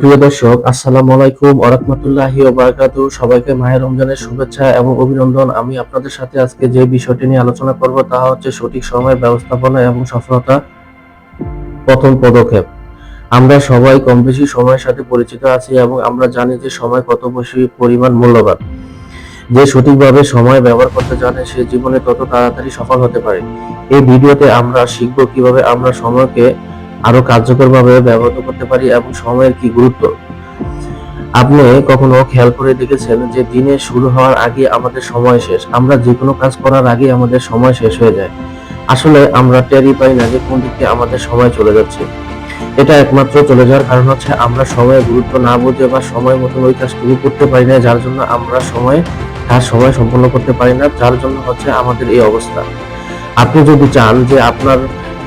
প্রিয় দর্শক, আসসালামু আলাইকুম ওরহমতুল্লাহি ওবারাকাতু সবাইকে মাহের রমজানের শুভেচ্ছা এবং অভিনন্দন। আমি আপনাদের সাথে আজকে যে বিষয়টি নিয়ে আলোচনা করব, তা হচ্ছে সঠিক সময়, ব্যবস্থাপনা এবং সফলতা প্রথম পদক্ষেপ। আমরা সবাই কম বেশি সময়ের সাথে পরিচিত আছি এবং আমরা জানি যে সময় কত বেশি পরিমাণ মূল্যবান। যে সঠিকভাবে সময় ব্যবহার করতে জানে, সে জীবনে তত তাড়াতাড়ি সফল হতে পারে। এই ভিডিওতে আমরা শিখব কীভাবে আমরা সময়কে আরও কার্যকরভাবে ব্যবহৃত করতে পারি এবং সময়ের কি গুরুত্ব? আপনি কখনো খেয়াল করে দেখেছেন যে দিনে শুরু হওয়ার আগে আমাদের সময় শেষ? আমরা যে কোনো কাজ করার আগে আমাদের সময় শেষ হয়ে যায়। আসলে আমরা টেরই পাই না যে কোন দিকে আমাদের সময় চলে যাচ্ছে। এটা একমাত্র চলে যাওয়ার কারণ হচ্ছে আমরা সময়ের গুরুত্ব না বুঝে বা সময় মতন ওই কাজটুকু করতে পারি না, যার জন্য আমরা সময় কাজ সময় সম্পন্ন করতে পারি না, যার জন্য হচ্ছে আমাদের এই অবস্থা। আপনি যদি চান যে আপনার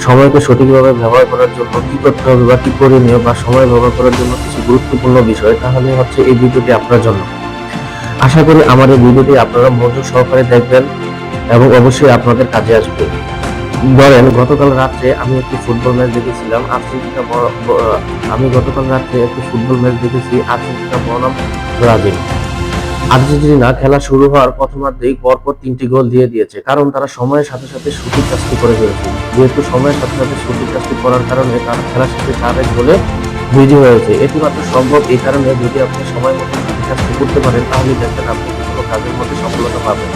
সময়কে সঠিকভাবে ব্যবহার করার জন্য কি করতে হবে বা কি করণীয় বা সময় ব্যবহার করার জন্য কিছু গুরুত্বপূর্ণ বিষয়, তাহলে হচ্ছে এই ভিডিওটি আপনার জন্য। আশা করি আমার এই ভিডিওটি আপনারা মনোযোগ সহকারে দেখবেন এবং অবশ্যই আপনাদের কাজে আসবে। ধরেন, গতকাল রাত্রে আমি একটি ফুটবল ম্যাচ দেখেছিলাম, আর্জেন্টিনা আমি গতকাল রাত্রে একটি ফুটবল ম্যাচ দেখেছি, আর্জেন্টিনা বনাম ব্রাজিল। আর্জেন্টিনা খেলা শুরু হওয়ার প্রথমার্ধেই পরপর তিনটি গোল দিয়ে দিয়েছে। কারণ তারা সময়ের সাথে সাথে সঠিক কাজটি করে ফেলেছে যেহেতু সময়ের সাথে সাথে সঠিক কাজটি করার কারণে তারা খেলার সাথে চার এক গোলে বিজয়ী হয়েছে। এটি মাত্র সম্ভব এই কারণে যদি আপনি সময় মতো সঠিক কাজটি করতে পারেন, তাহলে দেখবেন আপনি কোনো কাজের মধ্যে সফলতা পাবেন।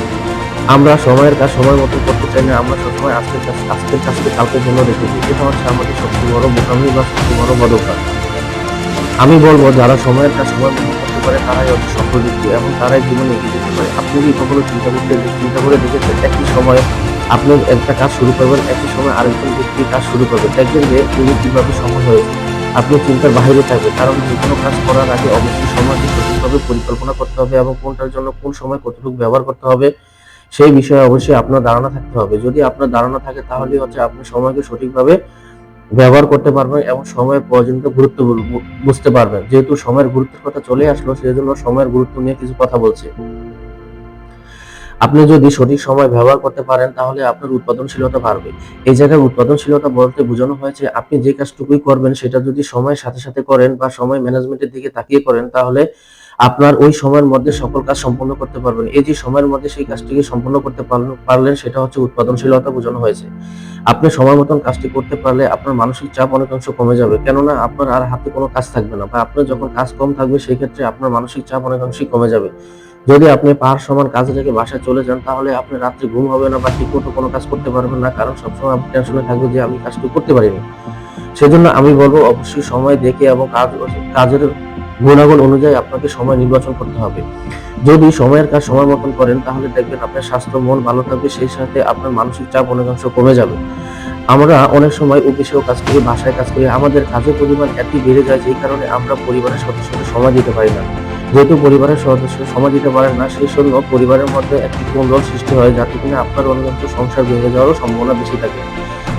আমরা সময়ের কাজ সময় মতো করতে চাই না, আমরা সবসময় আজকের কাজ, আজকের কাজকে কালকের জন্য রেখেছি এটা হচ্ছে আমাদের সবচেয়ে বড় বোকামি বা সবচেয়ে বড় বদকার আমি বলব, যারা সময়ের কাজ সময় মতো পারে তারাই হচ্ছে সফল ব্যক্তি এবং তারাই জীবনে এগিয়ে যেতে পারে। আপনি কি কখনো চিন্তা করতে চিন্তা করে দেখেছেন? একই সময়ে আপনি একটা কাজ শুরু করবেন, একই সময় আরেকজন ব্যক্তি কাজ শুরু করবে। দেখবেন যে তিনি কীভাবে সফল হয়েছে আপনি চিন্তার বাইরে থাকবে কারণ যে কোনো কাজ করার আগে অবশ্যই সময়কে সঠিকভাবে পরিকল্পনা করতে হবে এবং কোনটার জন্য কোন সময় কতটুকু ব্যবহার করতে হবে সেই বিষয়ে অবশ্যই আপনার ধারণা থাকতে হবে। যদি আপনার ধারণা থাকে তাহলে হচ্ছে আপনি সময়কে সঠিকভাবে ব্যবহার করতে পারবেন এবং সময়ের প্রয়োজনীয়তা গুরুত্ব বুঝতে পারবেন যেহেতু সময়ের গুরুত্বের কথা চলে আসলো সেই জন্য সময়ের গুরুত্ব নিয়ে কিছু কথা বলছি। আপনি যদি সঠিক সময় ব্যবহার করতে পারেন, তাহলে আপনার উৎপাদনশীলতা বাড়বে। এই জায়গায় উৎপাদনশীলতা বলতে বোঝানো হয়েছে, আপনি যে কাজটুকুই করবেন, সেটা যদি সময়ের সাথে সাথে করেন বা সময় ম্যানেজমেন্টের দিকে তাকিয়ে করেন, তাহলে আপনার ওই সময়ের মধ্যে সকল কাজ সম্পন্ন করতে পারবেন। এই যে সময়ের মধ্যে সেই কাজটিকে সম্পন্ন করতে পারল- পারলেন, সেটা হচ্ছে উৎপাদনশীলতা বোঝানো হয়েছে। আপনি সময় মতন কাজটি করতে পারলে আপনার মানসিক চাপ অনেকাংশ কমে যাবে। কেননা আপনার আর হাতে কোনো কাজ থাকবে না বা আপনার যখন কাজ কম থাকবে সেই ক্ষেত্রে আপনার মানসিক চাপ অনেকাংশই কমে যাবে। যদি আপনি পাহাড় সমান কাজে রেখে বাসায় চলে যান, তাহলে আপনি রাত্রে ঘুম হবে না বা ঠিক মতো কোনো কাজ করতে পারবেন না। কারণ সবসময় আপনি টেনশনে থাকবে যে, আমি কাজটি করতে পারিনি। সেজন্য আমি বলব, অবশ্যই সময় দেখে এবং কাজ, কাজের গুণাগুণ অনুযায়ী আপনাকে সময় নির্বাচন করতে হবে। যদি সময়ের কাজ সময় মতন করেন, তাহলে দেখবেন আপনার স্বাস্থ্য, মন ভালো থাকবে, সেই সাথে আপনার মানসিক চাপ অনেকাংশ কমে যাবে। আমরা অনেক সময় অফিসেও কাজ করি, বাসায় কাজ করি, আমাদের কাজের পরিমাণ এতই বেড়ে যায়, যেই কারণে আমরা পরিবারের সদস্যদের সময় দিতে পারি না। যেহেতু পরিবারের সদস্য সময় দিতে পারেন না, সেই জন্য পরিবারের মধ্যে একটি কোন্দল সৃষ্টি হয়, যাতে কিনা আপনার অনেকাংশ সংসার ভেঙে যাওয়ারও সম্ভাবনা বেশি থাকে।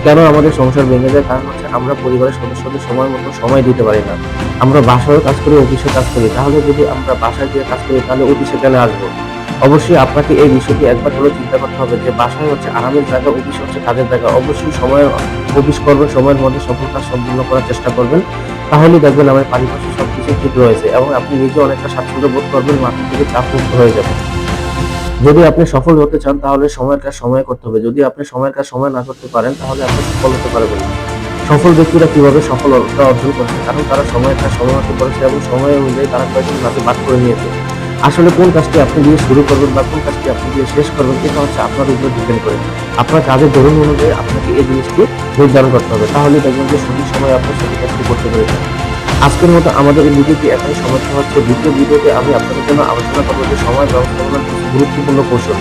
কেন আমাদের সংসার ভেঙে যায়? কারণ হচ্ছে আমরা পরিবারের সদস্যদের সময় মতো সময় দিতে পারি না। আমরা বাসায়ও কাজ করি অফিসে কাজ করি। তাহলে যদি আমরা বাসায় গিয়ে কাজ করি, তাহলে অফিসে কেন আসব? অবশ্যই আপনাকে এই বিষয়টি একবার হলেও চিন্তা করতে হবে যে বাসায় হচ্ছে আরামের জায়গা, অফিস হচ্ছে কাজের জায়গা। অবশ্যই সময় অফিস করবেন সময়ের মধ্যে সকল কাজ সম্পূর্ণ করার চেষ্টা করবেন। তাহলেই দেখবেন আমার পারিপার্শ্বিক সবকিছু ঠিক রয়েছে এবং আপনি নিজে অনেকটা স্বাচ্ছন্দ্য বোধ করবেন, মাথা থেকে চাপ মুক্ত হয়ে যাবে যদি আপনি সফল হতে চান, তাহলে সময়ের কাজ সময় করতে হবে। যদি আপনি সময়ের কাজ সময় না করতে পারেন, তাহলে আপনি সফল হতে পারবেন। সফল ব্যক্তিরা কীভাবে সফলতা অর্জন করেছে কারণ তারা সময়ের কাজ সময় মতো করেছে এবং সময় অনুযায়ী তারা কয়েকজন কাজে বাদ করে নিয়েছে। আসলে কোন কাজটি আপনি দিয়ে শুরু করবেন বা কোন কাজটি আপনি দিয়ে শেষ করবেন, এটা হচ্ছে আপনার উপর ডিপেন্ড করে। আপনার কাজের ধরন অনুযায়ী আপনাকে এই জিনিসটি নির্ধারণ করতে হবে। তাহলে দেখবেন যে সঠিক সময় আপনি সঠিক কাজটি করতে পেরেছেন। আজকের মতো আমাদের এই ভিডিওটি এখানে সমস্যা হচ্ছে। দ্বিতীয় ভিডিওতে আমি আপনাদের জন্য আলোচনা করব যে সময় ব্যবস্থাপনার কিছু গুরুত্বপূর্ণ কৌশল।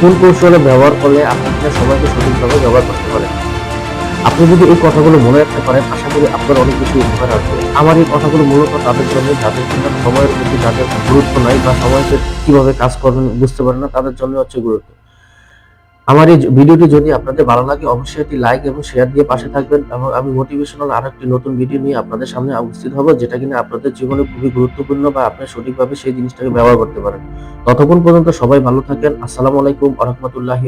কোন কৌশলে ব্যবহার করলে আপনি আপনার সময়কে সঠিকভাবে ব্যবহার করতে পারেন আপনি যদি এই কথাগুলো মনে রাখতে পারেন, আশা করি আপনার অনেক কিছু উপকার আসবে। আমার এই কথাগুলো মূলত তাদের জন্য, যাদের জন্য সময়ের প্রতি যাদের গুরুত্ব নাই বা সময়কে কীভাবে কাজ করবেন বুঝতে পারেন না, তাদের জন্য হচ্ছে গুরুত্ব। আমার এই ভিডিওটি যদি আপনাদের ভালো লাগে, অবশ্যই একটি লাইক এবং শেয়ার দিয়ে পাশে থাকবেন এবং আমি মোটিভেশনাল আরও একটি নতুন ভিডিও নিয়ে আপনাদের সামনে উপস্থিত হব, যেটা কিনা আপনাদের জীবনে খুবই গুরুত্বপূর্ণ বা আপনি সঠিকভাবে সেই জিনিসটাকে ব্যবহার করতে পারেন। ততক্ষণ পর্যন্ত সবাই ভালো থাকেন। আসসালামু আলাইকুম আ রহমতুল্লাহি